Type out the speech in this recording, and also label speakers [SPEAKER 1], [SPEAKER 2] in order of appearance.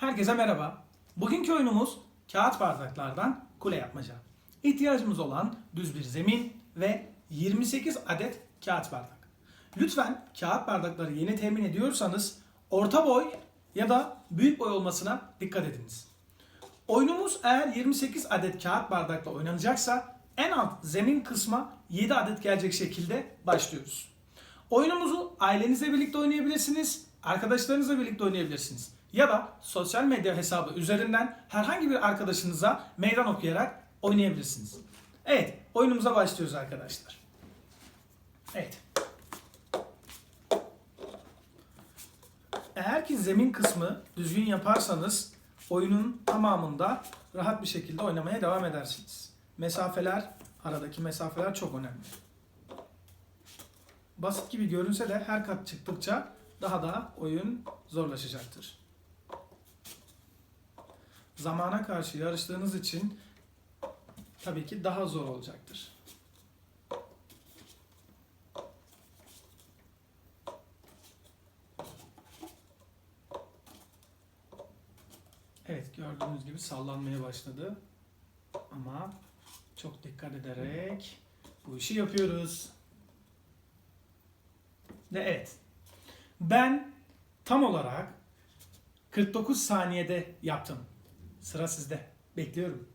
[SPEAKER 1] Herkese merhaba. Bugünkü oyunumuz kağıt bardaklardan kule yapmaca. İhtiyacımız olan düz bir zemin ve 28 adet kağıt bardak. Lütfen kağıt bardakları yeni temin ediyorsanız orta boy ya da büyük boy olmasına dikkat ediniz. Oyunumuz eğer 28 adet kağıt bardakla oynanacaksa en alt zemin kısma 7 adet gelecek şekilde başlıyoruz. Oyunumuzu ailenizle birlikte oynayabilirsiniz, arkadaşlarınızla birlikte oynayabilirsiniz. Ya da sosyal medya hesabı üzerinden herhangi bir arkadaşınıza meydan okuyarak oynayabilirsiniz. Evet, oyunumuza başlıyoruz arkadaşlar. Evet. Eğer ki zemin kısmı düzgün yaparsanız oyunun tamamında rahat bir şekilde oynamaya devam edersiniz. Mesafeler, aradaki mesafeler çok önemli. Basit gibi görünse de her kat çıktıkça daha da oyun zorlaşacaktır. Zamana karşı yarıştığınız için tabii ki daha zor olacaktır. Evet gördüğünüz gibi sallanmaya başladı. Ama çok dikkat ederek bu işi yapıyoruz. Ve evet. Ben tam olarak 49 saniyede yaptım. Sıra sizde. Bekliyorum.